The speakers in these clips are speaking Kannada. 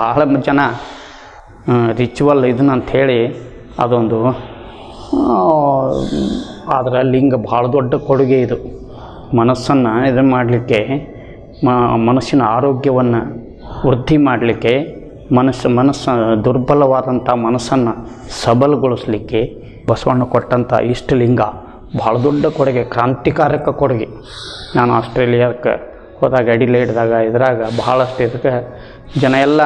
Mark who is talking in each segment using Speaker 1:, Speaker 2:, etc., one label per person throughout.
Speaker 1: ಭಾಳ ಜನ ರಿಚುವಲ್ ಇದನ್ನ ಅಂಥೇಳಿ ಅದೊಂದು ಆದರೆ ಲಿಂಗ ಭಾಳ ದೊಡ್ಡ ಕೊಡುಗೆ ಇದು. ಮನಸ್ಸನ್ನು ಇದು ಮಾಡಲಿಕ್ಕೆ ಮನಸ್ಸಿನ ಆರೋಗ್ಯವನ್ನು ವೃದ್ಧಿ ಮಾಡಲಿಕ್ಕೆ, ಮನಸ್ಸು ಮನಸ್ಸು ದುರ್ಬಲವಾದಂಥ ಮನಸ್ಸನ್ನು ಸಬಲಗೊಳಿಸಲಿಕ್ಕೆ ಬಸವಣ್ಣ ಕೊಟ್ಟಂಥ ಇಷ್ಟಲಿಂಗ ಭಾಳ ದೊಡ್ಡ ಕೊಡುಗೆ, ಕ್ರಾಂತಿಕಾರಕ ಕೊಡುಗೆ. ನಾನು ಆಸ್ಟ್ರೇಲಿಯಾಕ್ಕೆ ಹೋದಾಗ ಅಡಿಲೇಡ್ದಾಗ ಇದ್ರಾಗ ಭಾಳಷ್ಟು ಇದಕ್ಕೆ ಜನ ಎಲ್ಲ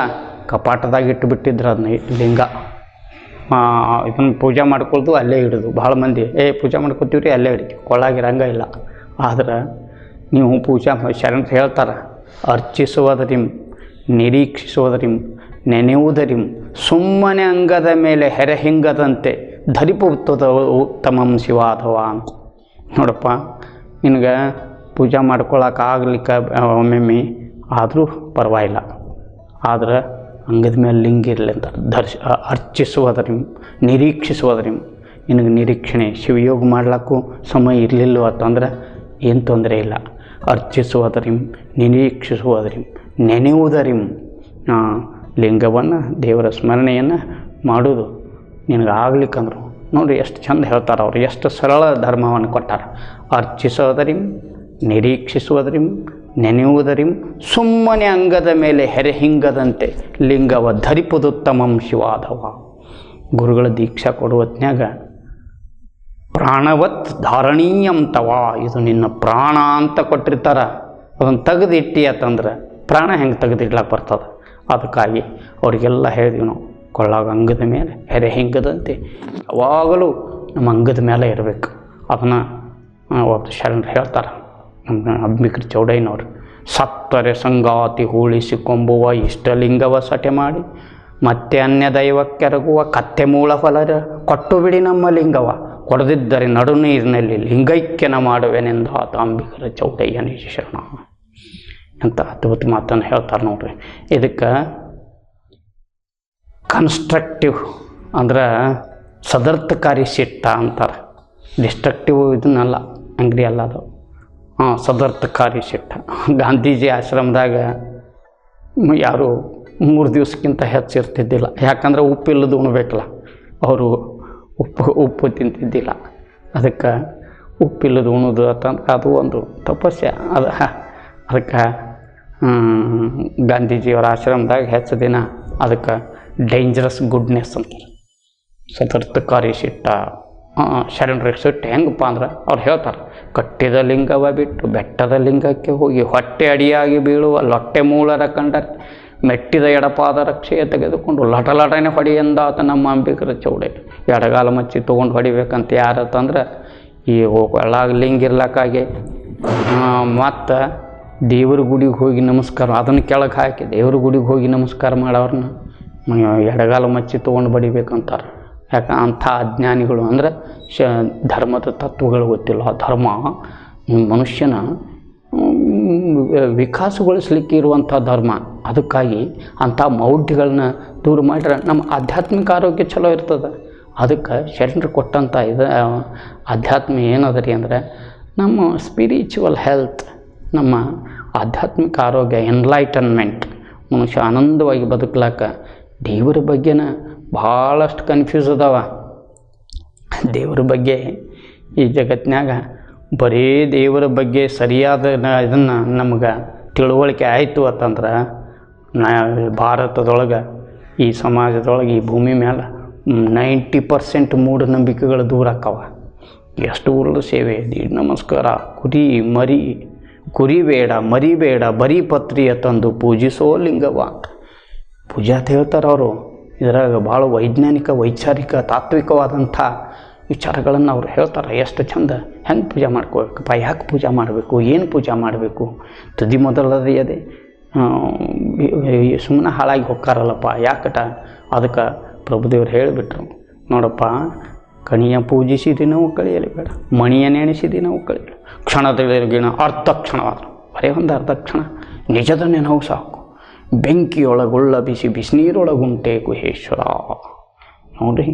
Speaker 1: ಕಪಾಟದಾಗ ಇಟ್ಟು ಬಿಟ್ಟಿದ್ರು ಅದನ್ನ ಲಿಂಗ. ಇದನ್ನು ಪೂಜೆ ಮಾಡ್ಕೊಳ್ದು ಅಲ್ಲೇ ಇಡೋದು. ಭಾಳ ಮಂದಿ, ಏ, ಪೂಜೆ ಮಾಡ್ಕೊತೀವಿ ರೀ ಅಲ್ಲೇ ಇಡ್ತೀವಿ ಕೊಳ್ಳಾಗಿರಂಗ ಇಲ್ಲ. ಆದ್ರೆ ನೀವು ಪೂಜಾ ಶರಣರು ಹೇಳ್ತಾರೆ ಅರ್ಚಿಸುವುದರಿಂ ನಿರೀಕ್ಷಿಸುವುದರಿಂ, ನೆನೆಯುವುದರಿಂ, ಸುಮ್ಮನೆ ಅಂಗದ ಮೇಲೆ ಹೆರೆ ಹಿಂಗದಂತೆ ಧರಿಪುತ್ತದ ಉತ್ತಮಂ ಶಿವಾಧವ ಅಂತ. ನೋಡಪ್ಪ, ನಿನಗೆ ಪೂಜೆ ಮಾಡ್ಕೊಳಕ್ಕೆ ಆಗ್ಲಿಕ್ಕೆ ಒಮ್ಮೊಮ್ಮೆ ಆದರೂ ಪರವಾಗಿಲ್ಲ. ಆದ್ರೆ ಅಂಗದ ಮೇಲೆ ಲಿಂಗ ಇರಲಿ ಅಂತ. ದರ್ಶ ಅರ್ಚಿಸುವುದರಿಂ ನಿಮ್ಮ ನಿನಗೆ ನಿರೀಕ್ಷಣೆ, ಶಿವಯೋಗ ಮಾಡ್ಲಿಕ್ಕೂ ಸಮಯ ಇರಲಿಲ್ಲ ಅಂತಂದ್ರೆ ಏನು ತೊಂದರೆ ಇಲ್ಲ. ಅರ್ಚಿಸುವುದರಿಂ ನಿರೀಕ್ಷಿಸುವುದರಿಂ ನೆನೆಯುವುದರಿಂ ಲಿಂಗವನ್ನು, ದೇವರ ಸ್ಮರಣೆಯನ್ನು ಮಾಡೋದು ನಿನಗೆ ಆಗ್ಲಿಕ್ಕಂದ್ರು ನೋಡಿ ಎಷ್ಟು ಚಂದ ಹೇಳ್ತಾರೆ ಅವರು, ಎಷ್ಟು ಸರಳ ಧರ್ಮವನ್ನು ಕೊಟ್ಟಾರ. ಅರ್ಚಿಸೋದರಿಂ ನಿರೀಕ್ಷಿಸುವುದರಿಂ ನೆನೆಯುವುದರಿಂ ಸುಮ್ಮನೆ ಅಂಗದ ಮೇಲೆ ಹೆರೆ ಹಿಂಗದಂತೆ ಲಿಂಗವ ಧರಿಪುದುತ್ತಮಂ ಶಿವಾಧವ. ಗುರುಗಳ ದೀಕ್ಷಾ ಕೊಡುವತ್ನಾಗ ಪ್ರಾಣವತ್ ಧಾರಣೀಯಂ ತವ, ಇದು ನಿನ್ನ ಪ್ರಾಣ ಅಂತ ಕೊಟ್ಟಿರ್ತಾರ. ಅದನ್ನು ತೆಗೆದಿಟ್ಟಿ ಅಂತಂದ್ರೆ ಪ್ರಾಣ ಹೆಂಗೆ ತೆಗೆದಿಡ್ಲಕ್ಕೆ ಬರ್ತದೆ? ಅದಕ್ಕಾಗಿ ಅವರಿಗೆಲ್ಲ ಹೇಳಿದ್ವಿ ನಾವು, ಕೊಳ್ಳಾಗ ಅಂಗದ ಮೇಲೆ ಹೆರೆ ಹಿಂಗದಂತೆ ಯಾವಾಗಲೂ ನಮ್ಮ ಅಂಗದ ಮೇಲೆ ಇರಬೇಕು. ಅದನ್ನು ಒಬ್ಬ ಶರಣರು ಹೇಳ್ತಾರೆ. ನಮ್ಮ ಅಂಬಿಕರಿ ಚೌಡಯ್ಯನವ್ರು. ಸತ್ತರೆ ಸಂಗಾತಿ ಹೂಳಿಸಿಕೊಂಬುವ ಇಷ್ಟಲಿಂಗವ ಸಟೆ ಮಾಡಿ, ಮತ್ತೆ ಅನ್ಯ ದೈವಕ್ಕೆರಗುವ ಕತ್ತೆ ಮೂಲ ಫಲರ ಕೊಟ್ಟು ಬಿಡಿ ನಮ್ಮ ಲಿಂಗವ. ಕೊಡದಿದ್ದರೆ ನಡು ನೀರಿನಲ್ಲಿ ಲಿಂಗೈಕ್ಯನ ಮಾಡುವೆನೆಂದ ಆತ ಅಂಬಿಕರ ಚೌಡಯ್ಯನ ಶರಣ ಅಂತ ಅದ್ಭುತ ಮಾತನ್ನು ಹೇಳ್ತಾರೆ ನೋಡ್ರಿ. ಇದಕ್ಕೆ ಕನ್ಸ್ಟ್ರಕ್ಟಿವ್ ಅಂದ್ರೆ ಸದರ್ಥಕಾರಿ ಸಿಟ್ಟ ಅಂತಾರೆ. ಡಿಸ್ಟ್ರಕ್ಟಿವ್ ಇದನ್ನಲ್ಲ, ಅಂಗಡಿ ಅಲ್ಲ ಅದು. ಹಾಂ ಸದರ್ಥಕಾರಿ ಶೆಟ್ಟ. ಗಾಂಧೀಜಿ ಆಶ್ರಮದಾಗ ಯಾರು ಮೂರು ದಿವಸಕ್ಕಿಂತ ಹೆಚ್ಚು ಇರ್ತಿದ್ದಿಲ್ಲ. ಯಾಕಂದ್ರೆ ಉಪ್ಪಿಲ್ಲದು ಉಣ್ಬೇಕಲ್ಲ, ಅವರು ಉಪ್ಪು ಉಪ್ಪು ತಿಂತಿದ್ದಿಲ್ಲ. ಅದಕ್ಕೆ ಉಪ್ಪಿಲ್ಲದು ಉಣೋದು ಅಂತಂದ್ರೆ ಅದು ಒಂದು ತಪಸ್ಸೆ ಅದು ಅದಕ್ಕೆ ಗಾಂಧೀಜಿಯವರ ಆಶ್ರಮದಾಗ ಹೆಚ್ಚು ದಿನ ಅದಕ್ಕೆ ಡೇಂಜರಸ್ ಗುಡ್ನೆಸ್ ಅಂತಾರೆ. ಸತರ್ಥಕಾರಿ ಸಿಟ್ಟ ಶರಣರಿಗೆ ಸಿಟ್ಟು ಹೆಂಗಪ್ಪ ಅಂದ್ರೆ ಅವ್ರು ಹೇಳ್ತಾರೆ, ಕಟ್ಟಿದ ಲಿಂಗವ ಬಿಟ್ಟು ಬೆಟ್ಟದ ಲಿಂಗಕ್ಕೆ ಹೋಗಿ ಹೊಟ್ಟೆ ಅಡಿಯಾಗಿ ಬೀಳುವ ಲೊಟ್ಟೆ ಮೂಳರ ಕಂಡ ಮೆಟ್ಟಿದ ಎಡಪಾದ ರಕ್ಷೆಯ ತೆಗೆದುಕೊಂಡು ಲಟ ಲಟನೆ ಹೊಡೆಯಂದಾತ ನಮ್ಮ ಅಂಬಿಕರ ಚೌಡೆ. ಎಡಗಾಲ ಮಚ್ಚಿ ತೊಗೊಂಡು ಹೊಡಿಬೇಕಂತ ಯಾರತ್ತಂದ್ರೆ ಈ ಒಳಗೆ ಲಿಂಗ ಇರ್ಲಕ್ಕಾಗಿ ಮತ್ತು ದೇವ್ರ ಗುಡಿಗೆ ಹೋಗಿ ನಮಸ್ಕಾರ, ಅದನ್ನು ಕೆಳಗೆ ಹಾಕಿ ದೇವ್ರ ಗುಡಿಗೆ ಹೋಗಿ ನಮಸ್ಕಾರ ಮಾಡೋರನ್ನ ಎಡಗಾಲ ಮಚ್ಚಿ ತೊಗೊಂಡು ಬಡಿಬೇಕಂತಾರೆ ಯಾಕೆ ಅಂಥ ಅಜ್ಞಾನಿಗಳು ಅಂದರೆ ಶ ಧರ್ಮದ ತತ್ವಗಳು ಗೊತ್ತಿಲ್ಲ. ಧರ್ಮ ಮನುಷ್ಯನ ವಿಕಾಸಗೊಳಿಸ್ಲಿಕ್ಕೆ ಇರುವಂಥ ಧರ್ಮ. ಅದಕ್ಕಾಗಿ ಅಂಥ ಮೌಢ್ಯಗಳನ್ನ ದೂರ ಮಾಡಿದ್ರೆ ನಮ್ಮ ಆಧ್ಯಾತ್ಮಿಕ ಆರೋಗ್ಯ ಚಲೋ ಇರ್ತದೆ. ಅದಕ್ಕೆ ಶರಣರು ಕೊಟ್ಟಂಥ ಇದು ಆಧ್ಯಾತ್ಮ ಏನದ ರೀ ಅಂದರೆ ನಮ್ಮ ಸ್ಪಿರಿಚುವಲ್ ಹೆಲ್ತ್ ನಮ್ಮ ಆಧ್ಯಾತ್ಮಿಕ ಆರೋಗ್ಯ ಎನ್ಲೈಟನ್ಮೆಂಟ್ ಮನುಷ್ಯ ಆನಂದವಾಗಿ ಬದುಕಲಾಕ ದೇವರ ಬಗ್ಗೆನ ಭಾಳಷ್ಟು ಕನ್ಫ್ಯೂಸ್ ಅದಾವ. ದೇವರ ಬಗ್ಗೆ ಈ ಜಗತ್ತಿನಾಗ ಬರೀ ದೇವರ ಬಗ್ಗೆ ಸರಿಯಾದ ಇದನ್ನು ನಮ್ಗೆ ತಿಳುವಳಿಕೆ ಆಯಿತು ಅಂತಂದ್ರೆ ನಾ ಭಾರತದೊಳಗೆ, ಈ ಸಮಾಜದೊಳಗೆ, ಈ ಭೂಮಿ ಮೇಲೆ ನೈಂಟಿ ಪರ್ಸೆಂಟ್ ಮೂಢನಂಬಿಕೆಗಳು ದೂರ ಆಕ್ಕವ. ಎಷ್ಟು ಉರುಳು ಸೇವೆ, ದೀಡ್ ನಮಸ್ಕಾರ, ಕುರಿ ಮರಿ, ಕುರಿ ಬೇಡ, ಮರಿ ಬೇಡ, ಬರೀ ಪತ್ರಿಯ ತಂದು ಪೂಜಿಸೋ ಲಿಂಗವ. ಪೂಜೆ ಅಂತ ಹೇಳ್ತಾರೆ ಅವರು. ಇದ್ರಾಗ ಭಾಳ ವೈಜ್ಞಾನಿಕ, ವೈಚಾರಿಕ, ತಾತ್ವಿಕವಾದಂಥ ವಿಚಾರಗಳನ್ನು ಅವ್ರು ಹೇಳ್ತಾರೆ. ಎಷ್ಟು ಚಂದ. ಹೆಂಗೆ ಪೂಜೆ ಮಾಡ್ಕೋಬೇಕಪ್ಪ? ಯಾಕೆ ಪೂಜೆ ಮಾಡಬೇಕು? ಏನು ಪೂಜೆ ಮಾಡಬೇಕು? ತುದಿ ಮೊದಲದೆಯದೆ ಸುಮ್ಮನೆ ಹಾಳಾಗಿ ಹೊಕ್ಕಾರಲ್ಲಪ್ಪ ಯಾಕಟ? ಅದಕ್ಕೆ ಪ್ರಭುದೇವ್ರು ಹೇಳಿಬಿಟ್ರು. ನೋಡಪ್ಪ, ಕಣಿಯ ಪೂಜಿಸಿದಿ ನಾವು ಕಳಿಯಲಿ ಬೇಡ. ಮಣಿಯ ನೆನೆಸಿದಿ ನಾವು ಕಳಿಯಲಿ ಗಿಣ ಅರ್ಧ ಕ್ಷಣವಾದರು. ಬರೀ ಒಂದು ಅರ್ಧ ಕ್ಷಣ. ನಿಜದ ನೆನವು ಸಾಕು. ಬೆಂಕಿಯೊಳಗುಳ್ಳ ಬಿಸಿ ಬಿಸಿನೀರೊಳಗುಂಟೆ ಗುಹೇಶ್ವರ. ನೋಡ್ರಿ,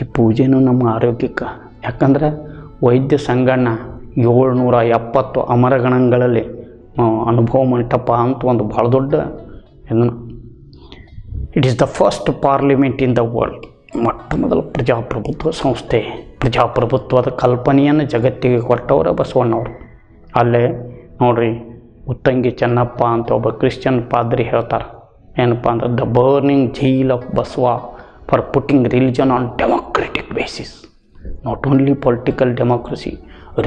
Speaker 1: ಈ ಪೂಜೆನೂ ನಮ್ಮ ಆರೋಗ್ಯಕ್ಕೆ. ಯಾಕಂದ್ರೆ ವೈದ್ಯ ಸಂಗಣ್ಣ ಏಳ್ನೂರ ಎಪ್ಪತ್ತು ಅಮರಗಣಗಳಲ್ಲಿ ಅನುಭವ ಮಂಟಪ ಅಂತ ಒಂದು ಭಾಳ ದೊಡ್ಡ ಇದನ್ನು. It is the first parliament in the world ಮೊಟ್ಟ ಮೊದಲ ಪ್ರಜಾಪ್ರಭುತ್ವ ಸಂಸ್ಥೆ. ಪ್ರಜಾಪ್ರಭುತ್ವದ ಕಲ್ಪನೆಯನ್ನು ಜಗತ್ತಿಗೆ ಕೊಟ್ಟವರ ಬಸವಣ್ಣವರು. ಅಲ್ಲೇ ನೋಡ್ರಿ ಉತ್ತಂಗಿ ಚೆನ್ನಪ್ಪ ಅಂತ ಒಬ್ಬ ಕ್ರಿಶ್ಚಿಯನ್ ಪಾದ್ರಿ ಹೇಳ್ತಾರೆ. ಏನಪ್ಪ ಅಂದ್ರೆ the burning jail of Basava for putting religion on democratic basis not only political democracy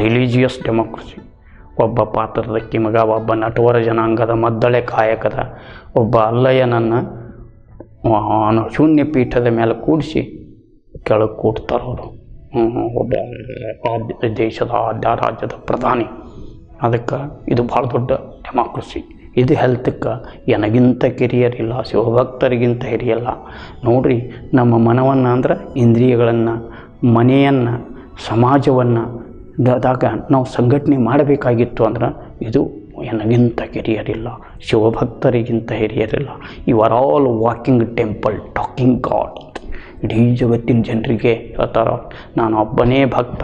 Speaker 1: religious democracy ಒಬ್ಬ ಪಾತ್ರದ ಕಿಮಗ ಒಬ್ಬ ನಟವರ ಜನಾಂಗದ ಮದ್ದಳೆ ಕಾಯಕದ, ಒಬ್ಬ ಅಲ್ಲಯ್ಯನನ್ನು ಶೂನ್ಯ ಪೀಠದ ಮೇಲೆ ಕೂಡಿಸಿ ಕೆಳಗೆ ಕೂಡ್ತಾರೆ ಅವರು. ಒಬ್ಬ ದೇಶದ ರಾಜ್ಯದ ಪ್ರಧಾನಿ. ಅದಕ್ಕೆ ಇದು ಭಾಳ ದೊಡ್ಡ ಡೆಮಾಕ್ರಸಿ. ಇದು ಹೆಲ್ತಕ್ಕೆ ನನಗಿಂತ ಕಿರಿಯರಿಲ್ಲ, ಶಿವಭಕ್ತರಿಗಿಂತ ಹಿರಿಯಲ್ಲ. ನೋಡ್ರಿ, ನಮ್ಮ ಮನವನ್ನು ಅಂದ್ರೆ ಇಂದ್ರಿಯಗಳನ್ನು, ಮನೆಯನ್ನು, ಸಮಾಜವನ್ನು ದಾಗ ನಾವು ಸಂಘಟನೆ ಮಾಡಬೇಕಾಗಿತ್ತು ಅಂದ್ರೆ ಇದು ನನಗಿಂತ ಹಿರಿಯರಿಲ್ಲ ಶಿವಭಕ್ತರಿಗಿಂತ ಹಿರಿಯರಿಲ್ಲ. You are all walking temple talking god ಇಡೀ ಜಗತ್ತಿನ ಜನರಿಗೆ ಹೇಳ್ತಾರೋ, ನಾನು ಒಬ್ಬನೇ ಭಕ್ತ,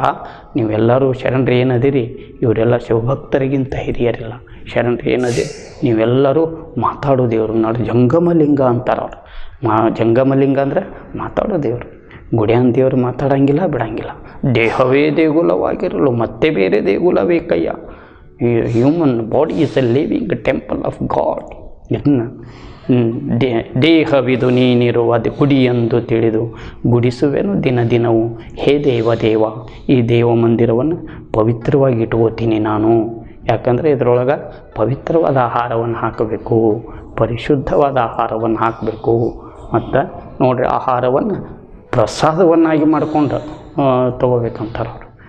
Speaker 1: ನೀವೆಲ್ಲರೂ ಶರಣರು ಏನದಿರಿ ಇವರೆಲ್ಲ ಶಿವಭಕ್ತರಿಗಿಂತ ಹಿರಿಯರಿಲ್ಲ. ಶರಣರು ಏನದೆ ನೀವೆಲ್ಲರೂ ಮಾತಾಡೋ ದೇವರು. ನಾಡು ಜಂಗಮಲಿಂಗ ಅಂತಾರೆ ಅವ್ರು. ಮಾ, ಜಂಗಮಲಿಂಗ ಅಂದರೆ ಮಾತಾಡೋ ದೇವರು. ಗುಡಿಯನ್ ದೇವರು ಮಾತಾಡೋಂಗಿಲ್ಲ, ಬಿಡಂಗಿಲ್ಲ. ದೇಹವೇ ದೇಗುಲವಾಗಿರಲು, ಮತ್ತೆ ಬೇರೆ ದೇಗುಲ ಬೇಕಯ್ಯ ಈ human body is a living temple of god ಇದನ್ನು ದೇ ದೇಹವಿದು ಗುಡಿ ಎಂದು ತಿಳಿದು ಗುಡಿಸುವೆನು ದಿನ ದಿನವೂ. ಹೇ ದೇವ ದೇವ, ಈ ದೇವ ಮಂದಿರವನ್ನು ಪವಿತ್ರವಾಗಿ ಇಟ್ಕೋತೀನಿ ನಾನು. ಯಾಕಂದರೆ ಇದರೊಳಗೆ ಪವಿತ್ರವಾದ ಆಹಾರವನ್ನು ಹಾಕಬೇಕು. ಪರಿಶುದ್ಧವಾದ ಆಹಾರವನ್ನು ಹಾಕಬೇಕು. ಮತ್ತು ನೋಡ್ರಿ, ಆಹಾರವನ್ನು ಪ್ರಸಾದವನ್ನಾಗಿ ಮಾಡ್ಕೊಂಡು ತೊಗೋಬೇಕಂತಾರೆ ಅವ್ರು.